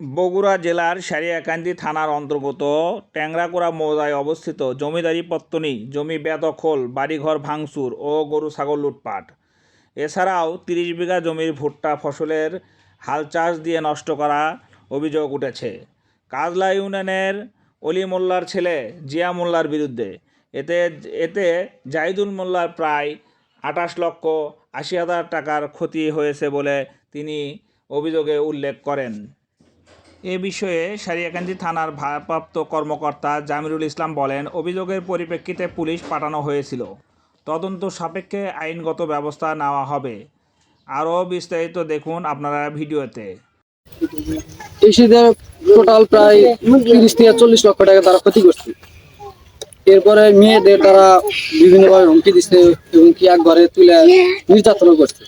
বগুড়া জেলার সারিয়াকান্দি থানার অন্তর্গত ট্যাংরাকুড়া মৌজায় অবস্থিত জমিদারি পত্তনি, জমি বেদখল, বাড়িঘর ভাঙচুর ও গরু ছাগল লুটপাট। এছাড়াও তিরিশ বিঘা জমির ভুট্টা ফসলের হাল চাষ দিয়ে নষ্ট করা অভিযোগ উঠেছে। কাজলা ইউনিয়নের অলি মোল্লার ছেলে জিয়া মোল্লার বিরুদ্ধে। এতে এতে জাহিদুল মোল্লার প্রায় আঠাশ লক্ষ আশি হাজার টাকার ক্ষতি হয়েছে বলে তিনি অভিযোগে উল্লেখ করেন। এ বিষয়ে সারিয়াকান্দি থানার ভারপ্রাপ্ত কর্মকর্তা জামিরুল ইসলাম বলেন, অভিযোগের পরিপ্রেক্ষিতে পুলিশ পাঠানো হয়েছিল। তদন্ত সাপেক্ষে আইনগত ব্যবস্থা নেওয়া হবে। আরও বিস্তারিত দেখুন আপনারা ভিডিওতে। কৃষিদের টোটাল প্রায় তিরিশ থেকে চল্লিশ লক্ষ টাকা তারা ক্ষতি করছে এরপরে মেয়েদের তারা বিভিন্নভাবে হুমকি দিচ্ছে এবং কি এক ঘরে তুলে নির্যাতন করছে।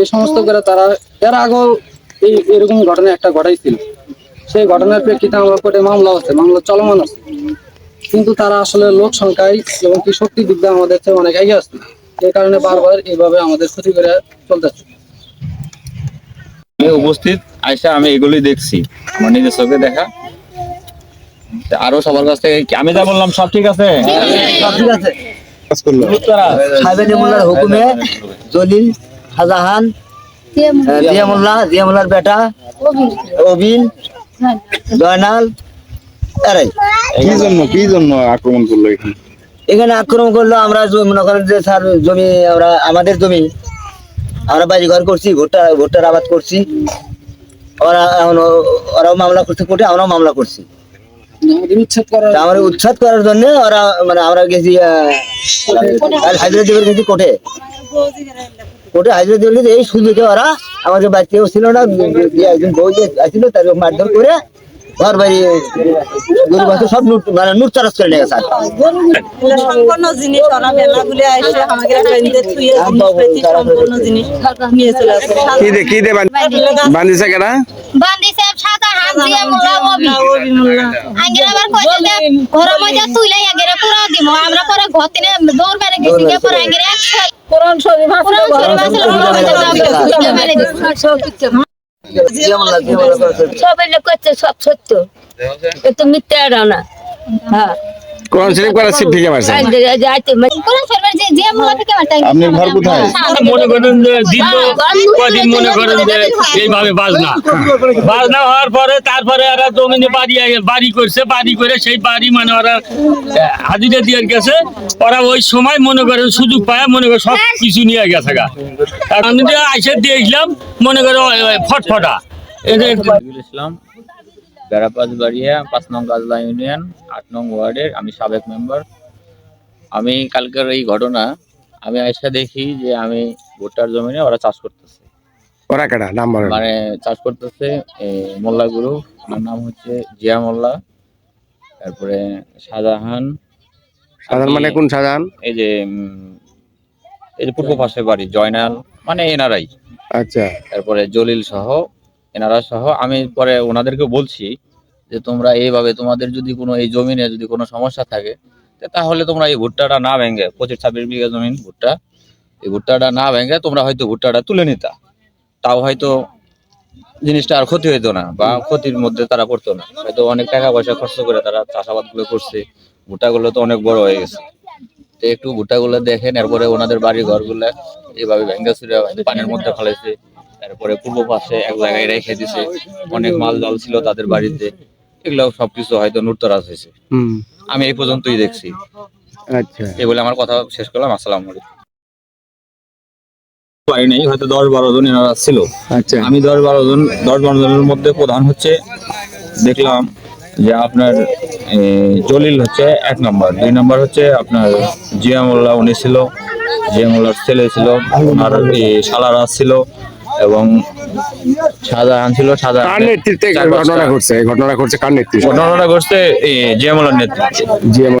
এই সমস্ত করে তারা, এর আগেও এই এরকম ঘটনা একটা ঘটাইছিল। সেই ঘটনার প্রেক্ষিতে আমরা কোর্টে মামলা হচ্ছে মামলা চলমান আছে। কিন্তু তারা আসলে লোক সংখ্যায় এবং কি শক্তি দিক দিয়ে আমাদের চেয়ে অনেক এগিয়ে আসছে। এই কারণে বারবার এইভাবে আমাদের ক্ষতি করে চলতেছে। আমি উপস্থিত আইসা আমি এগুলোই দেখছি। আমার নিজের চোখে দেখা। আরও সবার কাছ থেকে আমি যা বললাম সব ঠিক আছে? ঠিক আছে। সাহেবের হুকুমে জলিল শাহজাহান জিয়া মোল্লা জিয়া মোল্লার বেটা অবিন জয়নাল এরাই কি জন্য কি জন্য আক্রমণ করল এখানে? এখানে আক্রমণ করল আমরা মনে করেন যে স্যার জমি আমরা আমাদের জমি। আমরা বাড়ি ঘর করছি ভুট্টা ভুট্টার আবাদ করছি। ওরা এখন ওরাও মামলা করছে কোর্টে আমরাও মামলা করছি। আমাদের উচ্ছেদ করার জন্য ওরা মানে আমরা গেছি দেবের গেছি কোর্টে। কোর্টে হাজিরা দেবের এই সুযোগে ওরা আমাদের বাড়িতেও ছিল না একজন বউ যে আসছিল তার মারধর করে ঘর বাড়ি গরু সব লুট মানে চারাজ করে নিয়ে গেছে কি। সম্পূর্ণ জিনিস ওরা মেলা গুলে আইসে আমাকে থুয়ে জিনিস সম্পূর্ণ জিনিস নিয়ে চলে আসে। কি দে কি দে বান্ধিছে কেডা? বান্দি সাদা হাত দিয়ে মোলা মবি আঙ্গের আবার কইতে যে ঘর মধ্যে তুইলাই আগেরে পুরো দিব। আমরা পরে ঘর তিনে দৌড় মেরে গেছি পরে আগেরে একশো কোরআন শরীফ। সব লোক করছে সব সত্য একটু মিথ্যা না হ্যাঁ কোরআন শরীফ করা থেকে মারছে আপনার ঘর কোথায়? মনে করেন যে কদিন মনে করেন যে এইভাবে বাজনা বাজনা হওয়ার পরে তারপরে ওরা জমিনে বাড়ি বাড়ি করছে বাড়ি করে সেই বাড়ি মানে ওরা হাজিরা দিয়ে গেছে ওরা ওই সময় মনে করেন সুযোগ পায় মনে করে সব কিছু নিয়ে গেছে গা আমি যে আইসে দেখলাম মনে করে ফটফটা ইসলাম বেড়াপাস বাড়িয়া পাঁচ নং গাজলা ইউনিয়ন আট নং ওয়ার্ডের আমি সাবেক মেম্বার। আমি কালকের এই ঘটনা আমি আইসা দেখি যে আমি ভুট্টার জমিনে ওরা চাষ করতেছে। ওরা কেডা? নাম মানে চাষ করতেছে মোল্লা গুরু আমার নাম হচ্ছে জিয়া মোল্লা তারপরে শাহজাহান। সাধারণ মানে কোন সাধারণ এই যে এই যে পূর্ব পাশে বাড়ি জয়নাল মানে এনারাই। আচ্ছা। তারপরে জলিল সহ এনারা সহ, আমি পরে ওনাদেরকে বলছি যে তোমরা এইভাবে তোমাদের যদি কোনো এই জমিনে যদি কোনো সমস্যা থাকে তাহলে তোমরা এই ভুট্টাটা না ভেঙে, পঁচিশ ছাব্বিশ বিঘা জমিন ভুট্টা, এই ভুট্টাটা না ভেঙে তোমরা হয়তো ভুট্টাটা তুলে নিতা। তাও হয়তো জিনিসটা আর ক্ষতি হইতো না বা ক্ষতির মধ্যে তারা পড়তো না। হয়তো অনেক টাকা পয়সা খরচ করে তারা চাষাবাদগুলো করছে, ভুট্টাগুলো তো অনেক বড় হয়ে গেছে। তো একটু ভুট্টাগুলো দেখেন এরপরে ওনাদের বাড়ি ঘরগুলো এইভাবে ভেঙ্গা চুরে পানির মধ্যে ফেলাইছে। তারপরে পূর্ব পাশে এক জায়গায় রেখে দিছে। অনেক মাল জাল ছিল তাদের বাড়িতে। এগুলো সবকিছু হয়তো নুরতরাজ হয়েছে। আমি এই পর্যন্তই দেখছি। আচ্ছা। এই বলে আমার কথা শেষ করলাম। আসসালাম আলাইকুম। পারি নাই হয়তো দশ বারো জন এনারা ছিল। আচ্ছা। আমি দশ বারো জন দশ বারো জনের মধ্যে প্রধান হচ্ছে দেখলাম যে আপনার জলিল হচ্ছে এক নম্বর। দুই নম্বর হচ্ছে আপনার জিয়া মোল্লা উনি ছিল জিয়া মোল্লার ছেলে ছিল ওনার শালারা ছিল। এবং শাহজাহান ছিল কার শাহজাহান নেতৃত্বে ঘটনাটা ঘটনা ঘটছে ঘটনাটা ঘটনা ঘটছে কার নেতৃত্বে? ঘটনাটা ঘটছে এ, জিয়া মোল্লার নেতৃত্বে। জিএম